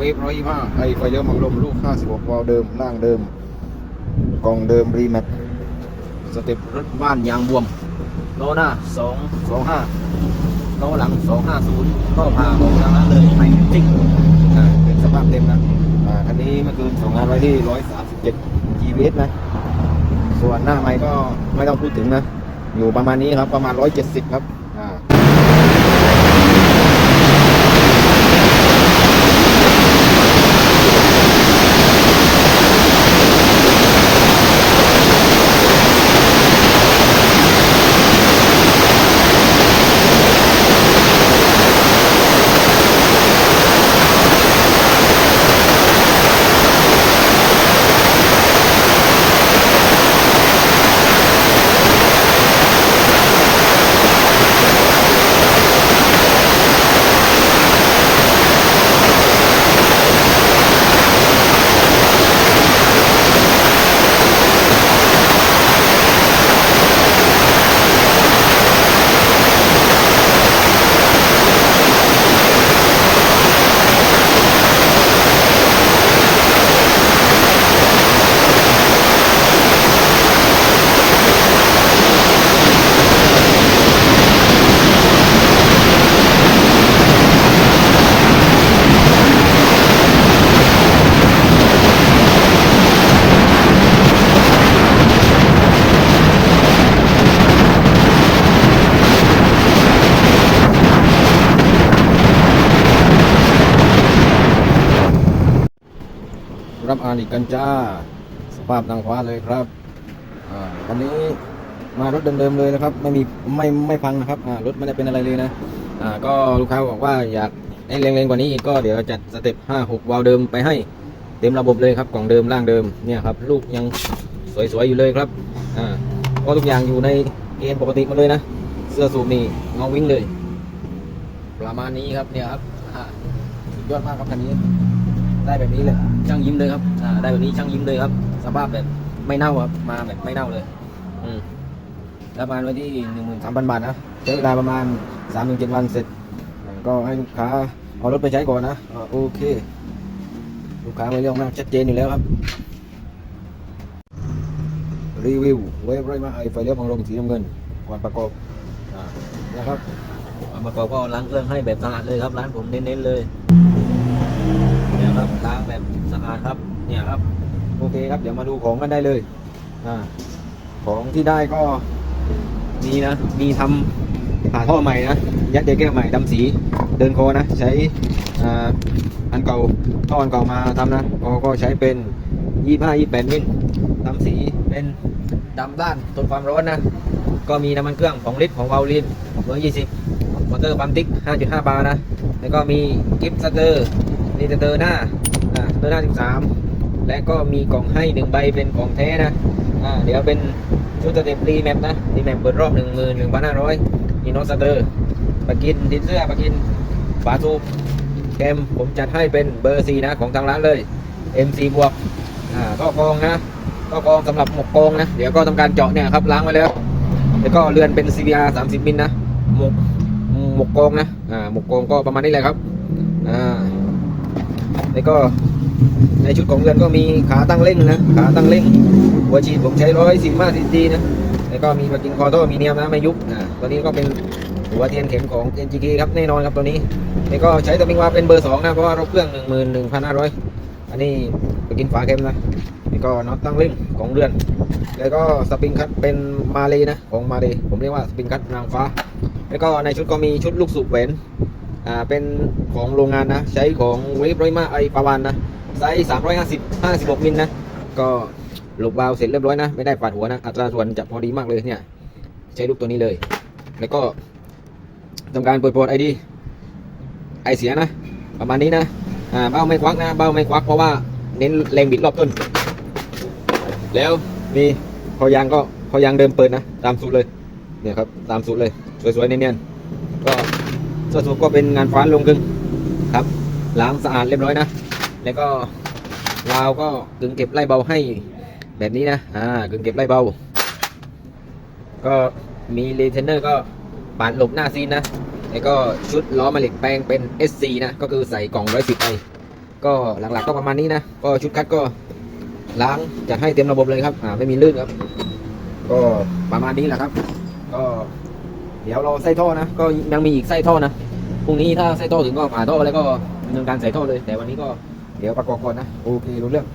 เวฟร้อยห้าไอไฟเลี้ยวมังลมลูก56วาล์วเดิมล่างเดิม กล่องเดิมรีแมทสเต็ปรถบ้านยางบวมโลหน้า2 2 5โลหลัง250ก็พาของทางนั้นเลยไม่ติ๊กอ่าเป็นสภาพเต็มนะอ่าคันนี้เมื่อคืนส่งงานไว้ที่137 GVS นะ ส่วนหน้าไม้ก็ไม่ต้องพูดถึงนะ อยู่ประมาณนี้ครับประมาณ170ครับ รับอ่านอีกกันจ้า สภาพทางขวาเลยครับอ่าวันนี้มารถเดิมๆเลยนะครับ ไม่มีไม่ไม่พังนะครับอ่ารถไม่ได้เป็นอะไรเลยนะอ่าก็ลูกค้าบอกว่าอยากให้แรงๆกว่านี้อีกก็เดี๋ยวจัดสเต็ป5 6วาล์วเดิมไปให้เต็มระบบเลยครับกล่องเดิมร่างเดิมเนี่ยครับลูกยังสวยๆอยู่เลยครับอ่าก็ทุกอย่างอยู่ในเกณฑ์ปกติมดเลยนะ เสื้อสูบนี่งาวิ่งเลย ประมาณนี้ครับเนี่ยครับสุดยอดมากครับคันนี้ ได้แบบนี้เลย ช่างยิ้มเลยครับอ่าได้แบบนี้ช่างยิ้มเลยครับ สภาพแบบไม่เน่าครับ มาแบบไม่เน่าเลย อืมประมาณไว้ที่หนึ่งหมื่นสามพันบาทนะใช้เวลาประมาณสามถึงเจ็ดวันเสร็จ ก็ให้ลูกค้าเอารถไปใช้ก่อนนะอ่าโอเค ลูกค้าไม่เรื่องมากชัดเจนอยู่แล้วครับ รีวิวเวฟไรมาไอไฟเลี้ยวพังลมสีน้ำเงินก่อนประกอบอ่านะครับก่อนประกอบก็ล้างเครื่องให้แบบสะอาดเลยครับร้านผมเน้นๆเลย เนี่ยครับล้างแบบสะอาดครับ เนี่ยครับ โอเคครับ เดี๋ยวมาดูของกันได้เลย อ่า ของที่ได้ก็มีนะ มีทำผ่าท่อใหม่นะ ยัดเดแก้วใหม่ดำสี เดินโคนะ ใช้อ่าอันเก่า ท่ออันเก่ามาทำนะก็ก็ใช้เป็นยี่ห้ายี่แปดมิลดำสีเป็นดำด้านทนความร้อนนะ ก็มีน้ำมันเครื่องของลิตรของวาลินเบอร์ยี่สิบมอเตอร์ปั๊มติ๊ก 5.5 บาร์นะ แล้วก็มีกิฟต์สเตอร์ นี่จะเดินหน้าอ่าเดินหน้า 13 และก็มีกล่องให้หนึ่งใบเป็นของแท้นะอ่าเดี๋ยวเป็นชุดสเต็ปรีแมปนะรีแมปเปิดรอบหนึ่งหมื่นหนึ่งพันห้าร้อยมีโนตสเตอร์ปากินดินเสื้อปากินฝาสูบแกมผมจัดให้เป็นเบอร์ซีนะของทางร้านเลย MC บวกอ่าก็กองนะก็กองสำหรับหมกกองนะ เดี๋ยวก็ทำการเจาะเนี่ยครับล้างไว้แล้ว แล้วก็เรือนเป็น CBR 30มิลนะหมกหมกกองนะอ่าหมกกองก็ประมาณนี้แหละครับอ่า แล้วก็ในชุดของเรือนก็มีขาตั้งเร่งนะขาตั้งเร่งหัวฉีดผมใช้ร้อยสิบห้าซีซีนะแล้วก็มีปากินคอโต้มีเนียมนะไม่ยุบอ่าตัวนี้ก็เป็นหัวเทียนเข็มของ NGK ครับแน่นอนครับตัวนี้แล้วก็ใช้ตัวมิงวาเป็นเบอร์สองนะเพราะว่ารถเครื่องหนึ่งหมื่นหนึ่งพันห้าร้อยอันนี้ปากินฝาเข็มนะแล้วก็น็อตตั้งเร่งของเรือน แล้วก็สปริงคัตเป็นมาเลยนะของมาเลยผมเรียกว่าสปริงคัตนางฟ้า แล้วก็ในชุดก็มีชุดลูกสูบแหวน อ่าเป็นของโรงงานนะ ใช้ของเวฟร้อยมาไอปาวานนะไซส์สามร้อยห้าสิบห้าสิบหกมิลนะ ก็หลบวาล์วเสร็จเรียบร้อยนะ ไม่ได้ปาดหัวนะ อัตราส่วนจะพอดีมากเลยเนี่ย ใช้ลูกตัวนี้เลย แล้วก็ทำการเปิดโปรดไอดีไอเสียนะ ประมาณนี้นะอ่าเบ้าไม่ควักนะ เบ้าไม่ควักเพราะว่าเน้นแรงบิดรอบต้น แล้วมีพอยางก็พอยางเดิมเปิดนะ ตามสูตรเลย เนี่ยครับ ตามสูตรเลย สวยๆเนียนๆก็ ส่วนสูตรก็เป็นงานฟ้านลงกึ่งครับล้างสะอาดเรียบร้อยนะ แล้วก็ราวก็กึ่งเก็บไล่เบาให้แบบนี้นะอ่ากึ่งเก็บไล่เบา ก็มีรีเทนเนอร์ก็ปาดหลบหน้าซีนนะแล้วก็ชุดล้อมาเหล็กแปลงเป็น SC นะก็คือใส่กล่อง110ไอก็หลักๆก็ประมาณนี้นะก็ชุดคัดก็ล้างจัดให้เต็มระบบเลยครับอ่าไม่มีลื่นครับ ก็ประมาณนี้แหละครับ ก็ เดี๋ยวเราใส่ท่อนะ ก็ยังมีอีกไส้ท่อนะพรุ่งนี้ถ้าไส้ท่อถึงก็ผ่าท่อแล้วก็ดำเนินการใส่ท่อเลย แต่วันนี้ก็เดี๋ยวประกอบก่อนนะ โอเครู้เรื่อง